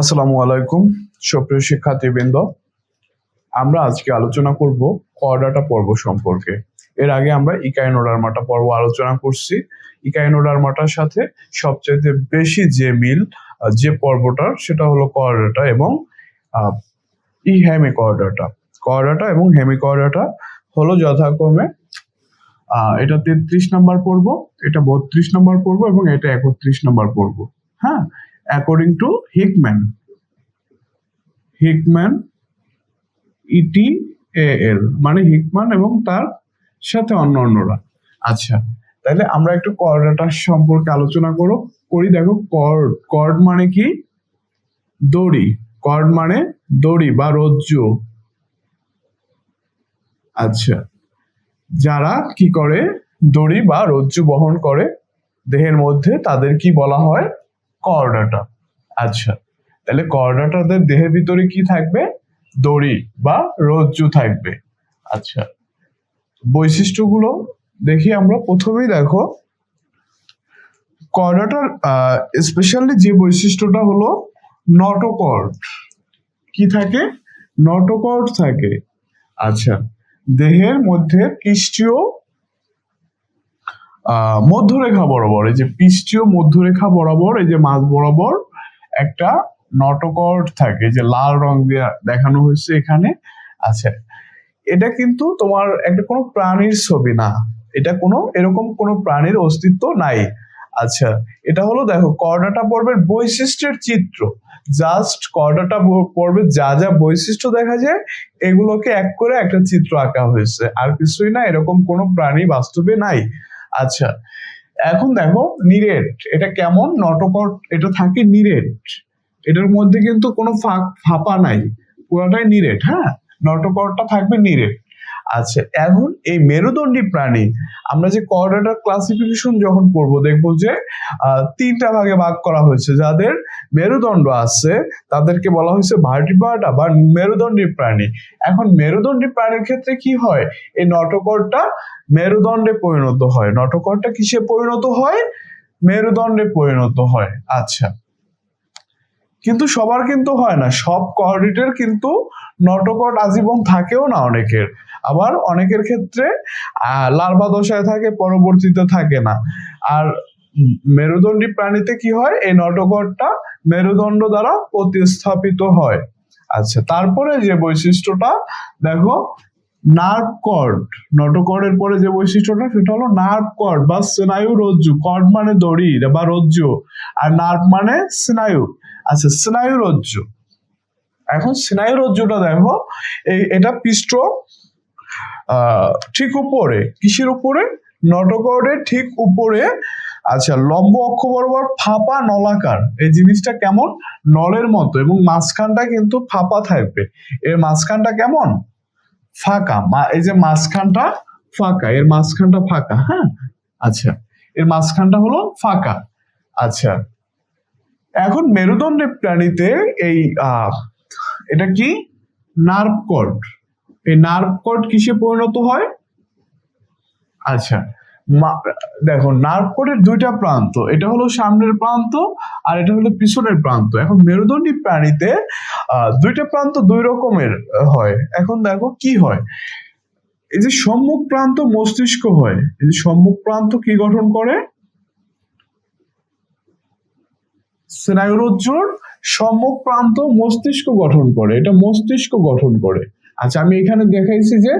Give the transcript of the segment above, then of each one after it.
আসসালামু আলাইকুম, সুপ্রিয় শিক্ষার্থীবৃন্দ। আমরা আজকে আলোচনা করব কর্ডাটা পর্ব সম্পর্কে। এর আগে আমরা ইকাইনোডার্মাটা পর্ব আলোচনা করছি। ইকাইনোডার্মাটার সাথে সবচেয়ে বেশি যে মিল যে পর্বটার সেটা হলো কর্ডাটা এবং ই হেমিকর্ডাটা কর্ডাটা এবং হেমিকর্ডাটা হলো যথাক্রমে এটা তেত্রিশ নাম্বার পর্ব, এটা বত্রিশ নাম্বার পর্ব এবং এটা একত্রিশ নাম্বার পর্ব। হ্যাঁ? According to Hickman Hickman et al মানে হিকম্যান এবং তার সাথে অন্য অন্যরা। আচ্ছা তাহলে আমরা একটু কর্ডাটার সম্পর্কে আলোচনা করো, করি দেখো কর্ড কর্ড মানে কি? দড়ি। কর্ড মানে দড়ি বা রজ্জু। আচ্ছা যারা কি করে? দড়ি বা রজ্জু বহন করে, দেহের মধ্যে তাদের কি বলা হয়? কর্ডাটা আচ্ছা তাহলে কর্ডাটাদের দেহের ভিতরে কি থাকবে? দড়ি বা রজ্জু থাকবে। আচ্ছা বৈশিষ্ট্যগুলো দেখি আমরা। প্রথমেই দেখো কর্ডাটার স্পেশালি যে বৈশিষ্ট্যটা হলো নটকর্ড। কি থাকে? নটকর্ড থাকে। আচ্ছা দেহের মধ্যে আহ, মধ্যরেখা বরাবর, এই যে পৃষ্ঠীয় মধ্যরেখা বরাবর, এই যে মাঝ বরাবর একটা নটকর্ড থাকে, যে লাল রং দিয়ে দেখানো হয়েছে এখানে আচ্ছা এটা কিন্তু তোমার একটা কোনো প্রাণীর ছবি না। এটা কোনো, এরকম কোনো প্রাণীর অস্তিত্ব নাই। আচ্ছা এটা হলো দেখো কর্ডাটা পর্বের বৈশিষ্ট্যের চিত্র। জাস্ট কর্ডাটা পর্বের যা যা বৈশিষ্ট্য দেখা যায়, এগুলোকে এক করে একটা চিত্র আঁকা হয়েছে। আর কিছুই না, এরকম কোনো প্রাণী বাস্তবে নাই। আচ্ছা এখন দেখো, নিরেট, এটা কেমন? নটকট, এটা থাকে নিরেট। এটার মধ্যে কিন্তু কোনো ফাঁক, ফাঁপা নাই। পুরাটাই নিরেট হ্যাঁ? নটকরটা থাকবে নিরেট। আচ্ছা এখন এই মেরুদণ্ডী প্রাণী, আমরা যে কর্ডাটার ক্লাসিফিকেশন যখন করব, দেখব যে তিনটা ভাগে ভাগ করা হয়েছে। যাদের মেরুদণ্ড আছে, তাদেরকে বলা হয়েছে ভার্টিবার্ডা বা মেরুদণ্ডী প্রাণী। এখন মেরুদণ্ডী প্রাণীর ক্ষেত্রে কি হয়? এই নটকরটা মেরুদণ্ডে পরিণত হয়। নটকরটা কিসে পরিণত হয়? মেরুদণ্ডে পরিণত হয়। আচ্ছা। কিন্তু সবার কিন্তু হয় না। সব কর্ডিটের কিন্তু নটকট আজীবন থাকেও না অনেকের। আবার অনেকের ক্ষেত্রে লার্ভা দশায় থাকে, পরবর্তীতে থাকে না। আর মেরুদণ্ডী প্রাণীতে কি হয়? এই নটকটটা মেরুদণ্ড দ্বারা প্রতিস্থাপিত হয়। আচ্ছা তারপরে যে বৈশিষ্ট্যটা, দেখো নার্ভ কর্ড নটোকর্ডের পরে যে বৈশিষ্ট্যটা, সেটা হলো নার্ভ কর্ড বা স্নায়ু রজ্জু। কর্ড মানে দড়ি বা রজ্জু, আর নার্ভ মানে স্নায়ু। আচ্ছা স্নায়ু রজ্জু। এখন স্নায়ু রজ্জুটা দেখো এটা পৃষ্ঠ ঠিক উপরে, কিসের উপরে? নটোকর্ডের ঠিক উপরে আচ্ছা লম্ব অক্ষ বরাবর ফাঁপা নলাকার, এই জিনিসটা কেমন? নলের মতো এবং মাঝখানটা কিন্তু ফাঁপা থাকবে। এর মাঝখানটা কেমন? ফাঁকা। এই যে মাঝখানটা ফাঁকা, এর মাঝখানটা ফাঁকা হ্যাঁ? আচ্ছা এর মাঝখানটা হলো ফাঁকা। আচ্ছা এখন মেরুদণ্ডের প্রাণীতে এই এটা কি? Nerve cord. এই নার্ভ কর্ড কিসে পরিণত হয়? আচ্ছা দেখো নার্ভ কর্ডের দুইটা প্রান্ত, এটা হলো সামনের প্রান্ত আর এটা হলো পিছনের প্রান্ত। এখন মেরুদণ্ডী প্রাণীতে দুইটা প্রান্ত দুই রকমের হয়। এখন দেখো কি হয়? এই যে সম্মুখ প্রান্ত মস্তিষ্ক হয়, এই যে সম্মুখ প্রান্ত কি গঠন করে? স্নায়ুরজ্জুর সম্মুখ প্রান্ত মস্তিষ্ক গঠন করে, এটা মস্তিষ্ক গঠন করে। আচ্ছা আমি এখানে দেখাইছি যে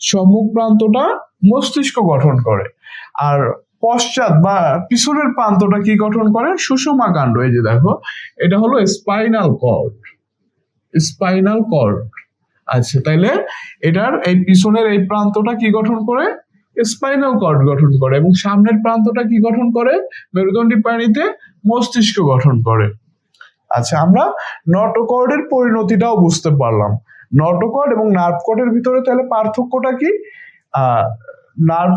সম্মুখ প্রান্তটা মস্তিষ্ক গঠন করে। আর পশ্চাৎ বা পিছনের প্রান্তটা কি গঠন করে? সুষমা কাণ্ড। এই যে দেখো, এটা হলো স্পাইনাল কর্ড স্পাইনাল কর্ড আচ্ছা তাইলে এটার এই পিছনের এই প্রান্তটা কি গঠন করে? স্পাইনাল কর্ড গঠন করে। এবং সামনের প্রান্তটা কি গঠন করে? মেরুদণ্ডী প্রাণীতে মস্তিষ্ক গঠন করে। আচ্ছা আমরা নটোকর্ডের পরিণতিটাও বুঝতে পারলাম। নটোকর্ড এবং নার্ভ ভিতরে তাহলে পার্থক্যটা কি? নার্ভ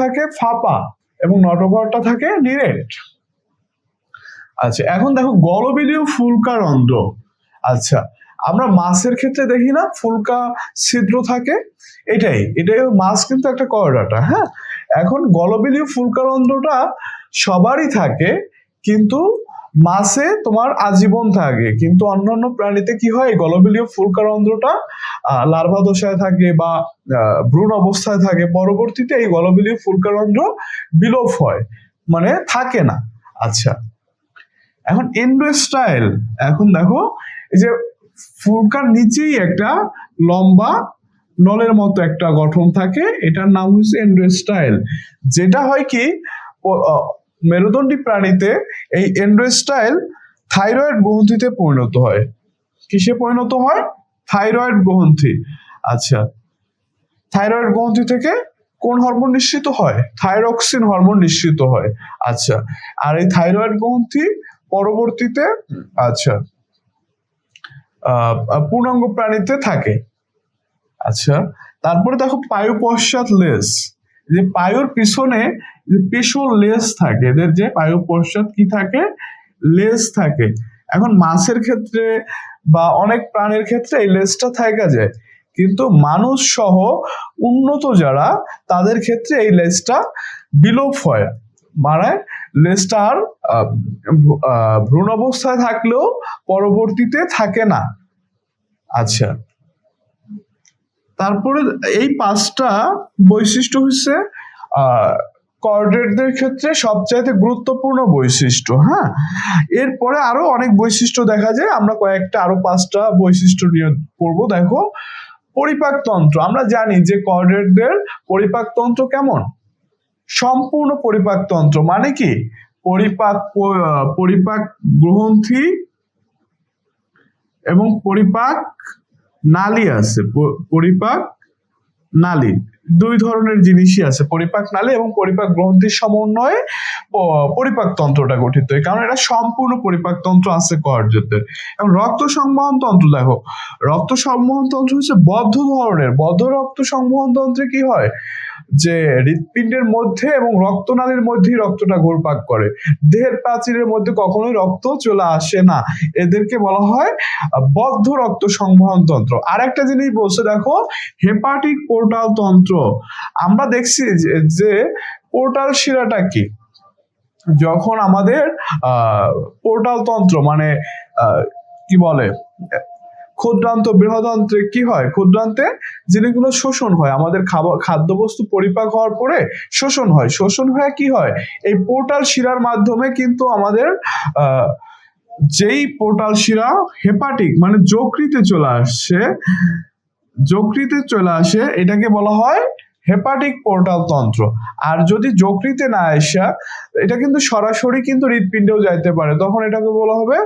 থাকে ফাঁপা এবং নটোকর্ডটা থাকে নিরেট। আচ্ছা এখন দেখো গলবিলীয় ফুলকা রন্ধ্র আচ্ছা আমরা মাছের ক্ষেত্রে দেখি না, ফুলকা ছিদ্র থাকে, এটাই এটাই মাছ কিন্তু একটা করডাটা হ্যাঁ? এখন গলবিলীয় ফুলকা রন্ধ্রটা সবারই থাকে, কিন্তু মাছে তোমার আজীবন থাকে। কিন্তু অন্যান্য প্রাণীতে কি হয়? গলবিলীয় ফুলকারন্ধ্রটা লার্ভা দশায় থাকে বা ভ্রূণ অবস্থায় থাকে। পরবর্তীতে এই গলবিলীয় ফুলকারন্ধ্র বিলোপ হয়। মানে থাকে না। আচ্ছা। এখন এন্ডোস্টাইল এখন দেখো, এই যে ফুলকার নিচেই একটা লম্বা নলের মতো একটা গঠন থাকে। এটার নাম হচ্ছে এন্ডোস্টাইল যেটা হয় কি মেরুদণ্ডী প্রাণীতে এই এন্ডোস্টাইল থাইরয়েড গ্রন্থিতে পরিণত হয়। কিসে পরিণত হয়? থাইরয়েড গ্রন্থি। আচ্ছা থাইরয়েড গ্রন্থি থেকে কোন হরমোন নিঃসৃত হয়? থাইরক্সিন হরমোন নিঃসৃত হয়। আচ্ছা আর এই থাইরয়েড গ্রন্থি পরবর্তীতে আচ্ছা পূর্ণাঙ্গ প্রাণীতে থাকে। আচ্ছা তারপরে দেখো পায়ু পশ্চাৎ লেস যে পায়ুর পিছনে যে পেশল লেস থাকে, এদের যে পায়ু পশ্চাৎ কি থাকে? লেস থাকে। এখন মাছের ক্ষেত্রে বা অনেক প্রাণীর ক্ষেত্রে এই লেসটা থাকা যায়। কিন্তু মানুষ সহ উন্নত যারা, তাদের ক্ষেত্রে এই লেসটা বিলোপ হয়। মানে লেসটা আর ভ্রূণ অবস্থায় থাকলেও পরবর্তীতে থাকে না। আচ্ছা। তারপরে এই পাঁচটা বৈশিষ্ট্য হচ্ছে কর্ডেটদের ক্ষেত্রে সবচাইতে গুরুত্বপূর্ণ বৈশিষ্ট্য হ্যাঁ? এরপরে আরও অনেক বৈশিষ্ট্য দেখা যায়, আমরা কয়েকটা আরও পাঁচটা বৈশিষ্ট্য নিয়ে করব দেখো। পরিপাকতন্ত্র আমরা জানি যে কর্ডেটদের পরিপাকতন্ত্র কেমন? সম্পূর্ণ পরিপাকতন্ত্র মানে কি? পরিপাক পরিপাক গ্রন্থি এবং পরিপাক নালী আছে পরিপাক নালী। দুই ধরনের জিনিসই আছে, পরিপাক নালী এবং পরিপাক গ্রন্থির সমন্বয়ে পরিপাক তন্ত্রটা গঠিত। কারণ এটা সম্পূর্ণ পরিপাক তন্ত্র আছে কর্যতের এবং রক্ত সংবহন তন্ত্র দেখো রক্ত সংবহন তন্ত্র হচ্ছে বদ্ধ ধরনের। বদ্ধ রক্ত সংবহন তন্ত্রে কি হয়? যে হৃৎপিণ্ডের মধ্যে এবং রক্তনালীর মধ্যেই রক্তটা ঘুরপাক করে। দেহের প্রাচীরের মধ্যে কখনোই রক্ত চলে আসে না। এদেরকে বলা হয় বদ্ধ রক্ত সংবহন তন্ত্র। আর একটা জিনিস বলছে, দেখো, হেপাটিক পোর্টাল তন্ত্র আমরা দেখছি যে- পোর্টাল শিরাটা কি? যখন আমাদের পোর্টাল তন্ত্র মানে কি বলে? ক্ষুদ্রান্ত বৃহদান্ত্রে কি হয়? ক্ষুদ্রান্তে জিনিসগুলো শোষণ হয়। আমাদের খাবার খাদ্যবস্তু পরিপাক হওয়ার পরে শোষণ হয়। শোষণ হয়ে কি হয়? এই পোর্টাল শিরার মাধ্যমে কিন্তু আমাদের যেই পোর্টাল শিরা হেপাটিক মানে যকৃতে চলে আসছে যকৃতে চলে আসে, এটাকে বলা হয় হেপাটিক পোর্টাল তন্ত্র। আর যদি যকৃতে না আসা, এটা কিন্তু সরাসরি কিন্তু হৃৎপিণ্ডেও যাইতে পারে। তখন এটাকে বলা হবে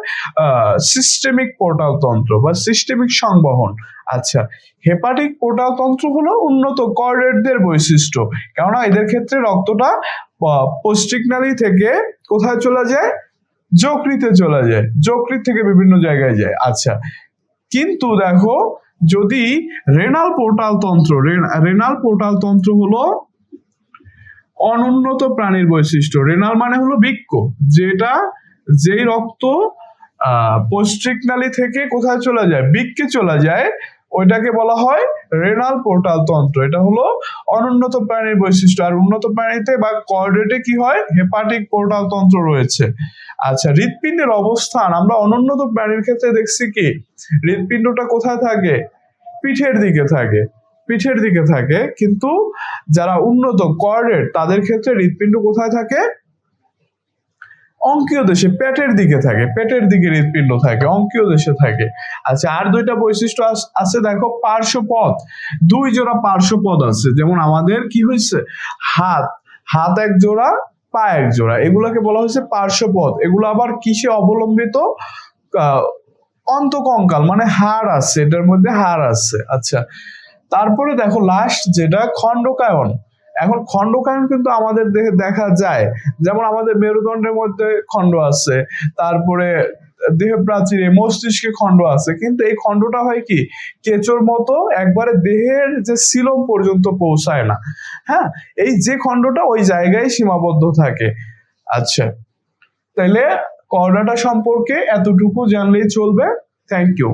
সিস্টেমিক পোর্টাল তন্ত্র বা সিস্টেমিক সংবহন। আচ্ছা হেপাটিক পোর্টাল তন্ত্র হলো উন্নত কর্ডেটদের বৈশিষ্ট্য। কেননা এদের ক্ষেত্রে রক্তটা পোস্টিকনালি থেকে কোথায় চলে যায়? যকৃতে চলে যায়। যকৃত থেকে বিভিন্ন জায়গায় যায়। আচ্ছা কিন্তু দেখো যদি রেনাল পোর্টাল তন্ত্র রেনাল পোর্টাল তন্ত্র হলো অনুন্নত প্রাণীর বৈশিষ্ট্য। রেনাল মানে হলো বৃক্ক, যেটা যেই রক্ত পোস্ট্রিকনালি থেকে কোথায় চলে যায়? বৃক্কে চলে যায়। ওইটাকে বলা হয় রেনাল পোর্টাল তন্ত্র। এটা হলো অনুন্নত প্রাণীর বৈশিষ্ট্য। আর উন্নত প্রাণীতে বা কর্ডেটে কি হয়? হেপাটিক পোর্টাল তন্ত্র রয়েছে। আচ্ছা হৃৎপিণ্ডের অবস্থান। আমরা অনুন্নত প্রাণীর ক্ষেত্রে দেখছি কি? হৃৎপিণ্ডটা কোথায় থাকে? পিঠের দিকে থাকে, পিঠের দিকে থাকে। কিন্তু যারা উন্নত কর্ডেট তাদের ক্ষেত্রে হৃৎপিণ্ড কোথায় থাকে? অঙ্কীয় দেশে, পেটের দিকে থাকে, পেটের দিকে হৃৎপিণ্ড থাকে, অঙ্কীয় দেশে থাকে। আচ্ছা আর দুইটা বৈশিষ্ট্য আছে, দেখো পার্শ্বপদ দুই জোড়া পার্শ্বপদ আছে, যেমন আমাদের কি হয়েছে? হাত হাত এক জোড়া, পা এক জোড়া। এগুলোকে বলা হয়েছে পার্শ্বপদ এগুলো আবার কিসে অবলম্বিত? অন্তকঙ্কাল মানে হাড় আছে, এটার মধ্যে হাড় আছে। আচ্ছা তারপরে দেখো লাস্ট যেটা, খণ্ডকায়ন। এখন খণ্ডকায়ন কিন্তু আমাদের দেহে দেখা যায়। যেমন আমাদের মেরুদণ্ডের মধ্যে খণ্ড আছে, তারপরে দেহ প্রাচীরে মস্তিষ্কে খণ্ড আছে। কিন্তু এই খণ্ডটা হয় কি? কেঁচোর মতো একবারে দেহের যে সিলম পর্যন্ত পৌঁছায় না। হ্যাঁ এই যে খণ্ডটা ওই জায়গায় সীমাবদ্ধ থাকে। আচ্ছা তাইলে করোনাটা সম্পর্কে এতটুকু জানলেই চলবে। Thank you